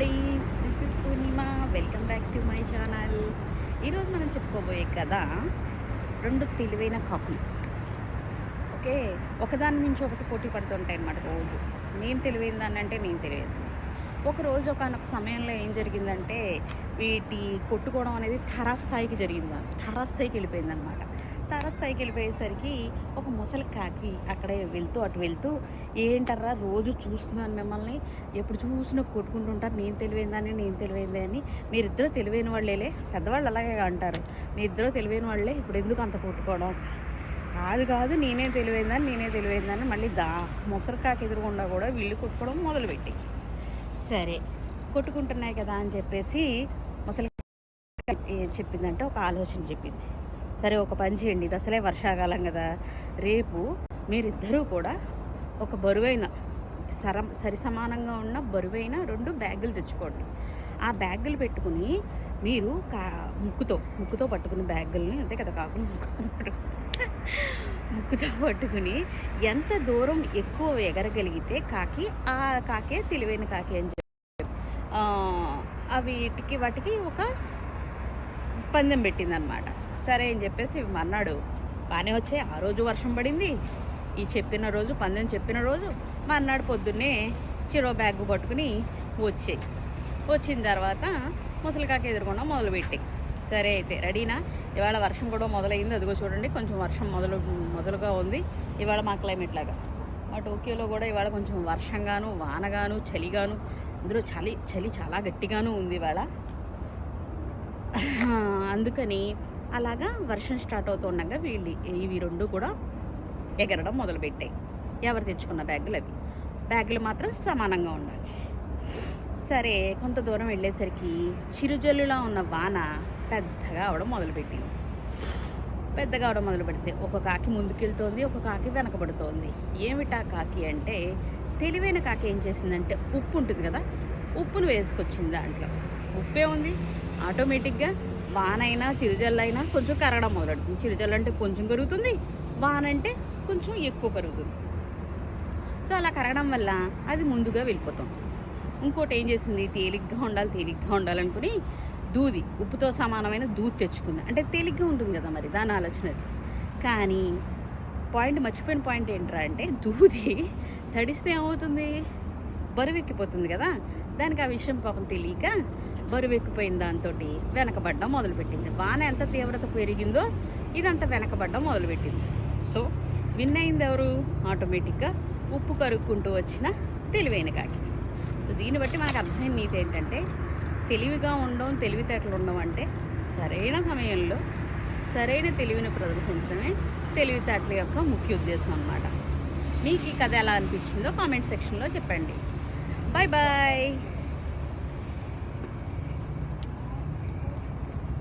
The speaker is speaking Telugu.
Buddies this is Purnima welcome back to my channel ఈరోజు మనం చెప్పుకోబోయే కథ రెండు తెలివైన కాకులు ఓకే ఒకదాని నుంచి ఒకటి పోటీ పడుతుంటాయి అన్నమాట రోజు. నేను తెలివైన దాన్ని అంటే నేను తెలియదు. ఒక రోజు ఒకనొక సమయంలో ఏం జరిగిందంటే వీటి కొట్టుకోవడం అనేది తారాస్థాయికి జరిగింది. తారాస్థాయికి వెళ్ళిపోయింది అనమాట తారస్థాయికి వెళ్ళిపోయేసరికి ఒక ముసలి కాకి అక్కడే వెళ్తూ అటు వెళ్తూ ఏంటర్రా రోజు చూస్తున్నాను మిమ్మల్ని. ఎప్పుడు చూసినా కొట్టుకుంటుంటారు. నేను తెలివైందని నేను తెలివైంది అని. మీరిద్దరూ తెలివైన వాళ్ళేలే. పెద్దవాళ్ళు అలాగే అంటారు. మీ ఇద్దరు తెలివైన వాళ్ళే. ఇప్పుడు ఎందుకు అంత కొట్టుకోవడం? కాదు కాదు. నేనే తెలివైందని నేనే తెలివైందని మళ్ళీ దా ముసలి కాకి ఎదురుకుండా కూడా వీళ్ళు కొట్టుకోవడం మొదలుపెట్టి సరే కొట్టుకుంటున్నాయి కదా అని చెప్పేసి ముసలి చెప్పిందంటే ఒక ఆలోచన చెప్పింది. సరే ఒక పని చేయండి. ఇది అసలే వర్షాకాలం కదా. రేపు మీరిద్దరూ కూడా ఒక బరువైన సరం సరి సమానంగా ఉన్న బరువైన రెండు బ్యాగులు తెచ్చుకోండి. ఆ బ్యాగులు పెట్టుకుని మీరు కా ముక్కుతో ముక్కుతో పట్టుకుని బ్యాగుల్ని అంతే కదా కాకుండా ముక్కుతో పట్టుకుని ముక్కుతో పట్టుకుని ఎంత దూరం ఎక్కువ ఎగరగలిగితే కాకి ఆ కాకే తెలివైన కాకి అని చెప్పి. అవిటికి వాటికి ఒక పందెం పెట్టిందనమాట. సరే అని చెప్పేసి మన్నాడు బాగానే వచ్చాయి ఆ రోజు వర్షం పడింది. ఈ చెప్పిన రోజు పందెం చెప్పిన రోజు మన్నాడు పొద్దున్నే చిరో బ్యాగ్ పట్టుకుని వచ్చాయి వచ్చిన తర్వాత ముసలికాకి ఎదురుకుండా మొదలుపెట్టాయి సరే అయితే రెడీనా? ఇవాళ వర్షం కూడా మొదలైంది. అదిగో చూడండి కొంచెం వర్షం మొదలు మొదలుగా ఉంది. ఇవాళ మా క్లైమేట్ లాగా. మా టోక్యోలో కూడా ఇవాళ కొంచెం వర్షంగాను వానగాను చలిగాను అందులో చలి చలి చాలా గట్టిగాను ఉంది ఇవాళ. అందుకని అలాగా వర్షం స్టార్ట్ అవుతుండగా వీళ్ళు ఇవి రెండు కూడా ఎగరడం మొదలుపెట్టాయి. ఎవరు తెచ్చుకున్న బ్యాగులు అవి? బ్యాగులు మాత్రం సమానంగా ఉండాలి. సరే కొంత దూరం వెళ్ళేసరికి చిరుజల్లులా ఉన్న వాన పెద్దగా అవడం మొదలుపెట్టింది. పెద్దగా అవడం మొదలు పెడితే ఒక కాకి ముందుకెళ్తోంది ఒక కాకి వెనకబడుతోంది. ఏమిటా కాకి అంటే తెలివైన కాకి ఏం చేసిందంటే ఉప్పు ఉంటుంది కదా ఉప్పును వేసుకొచ్చింది దాంట్లో. ఉప్పే ఉంది ఆటోమేటిక్గా వానైనా చిరుజల్లైనా కొంచెం కరగడం మొదలెడుతుంది. చిరుజల్లు అంటే కొంచెం కరుగుతుంది వాన అంటే కొంచెం ఎక్కువ కరుగుతుంది. సో అలా కరగడం వల్ల అది ముందుగా వెళ్ళిపోతాం. ఇంకోటి ఏం చేసింది తేలిగ్గా ఉండాలి తేలిగ్గా ఉండాలనుకుని దూది ఉప్పుతో సమానమైన దూది తెచ్చుకుంది. అంటే తేలిగ్గా ఉంటుంది కదా మరి దాని ఆలోచన కానీ పాయింట్ మర్చిపోయిన పాయింట్ ఏంట్రా అంటే దూది తడిస్తే ఏమవుతుంది? బరువు ఎక్కిపోతుంది కదా. దానికి ఆ విషయం పాపం తెలియక బరువు ఎక్కిపోయిన దాంతో వెనకబడ్డం మొదలుపెట్టింది. వాన ఎంత తీవ్రత పెరిగిందో ఇదంతా వెనకబడ్డం మొదలుపెట్టింది. సో విన్ అయింది ఎవరు ఆటోమేటిక్గా ఉప్పు కరుక్కుంటూ వచ్చిన తెలివైన కాకి. సో దీన్ని బట్టి మనకు అర్థమైన నీతి ఏంటంటే తెలివిగా ఉండడం తెలివితేటలు ఉండడం అంటే సరైన సమయంలో సరైన తెలివిని ప్రదర్శించడమే తెలివితేటల యొక్క ముఖ్య ఉద్దేశం అన్నమాట. మీకు ఈ కథ ఎలా అనిపించిందో కామెంట్ సెక్షన్లో చెప్పండి. Bye bye